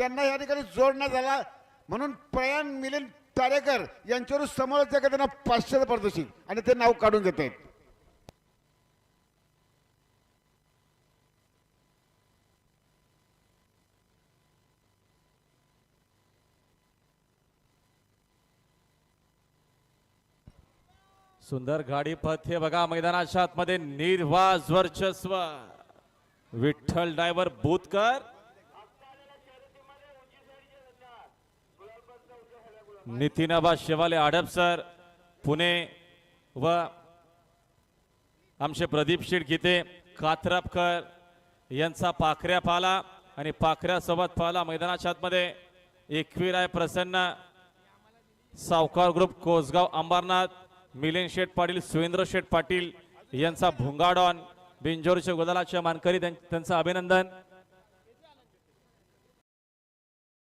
त्यांना या ठिकाणी जोडण्यात आला म्हणून प्रयाण मिलिंद तारेकर यांच्यावर समोरच्या त्यांना पाचशे पारितोषिक आणि ते नाव काढून घेत आहेत. सुंदर गाडी पथ हे बघा मैदानाच्या आतमध्ये निर्वाज वर्चस्व. विठ्ठल ड्रायव्हर बुतकर नितीनाबा शेवाले आडप सर पुणे व आमचे प्रदीप शेठ गीते कात्रपकर यांचा पाखऱ्या पाला आणि पाखऱ्यासोबत पाला मैदानाच्या आतमध्ये एकवीराय प्रसन्न. सावकार ग्रुप कोसगाव अंबरनाथ मिलिंद शेठ पाटील सुरेंद्र शेठ पाटील यांचा भुंगाडॉन बिंजोरच्या गोदालाच्या मानकरी त्यांचं अभिनंदन.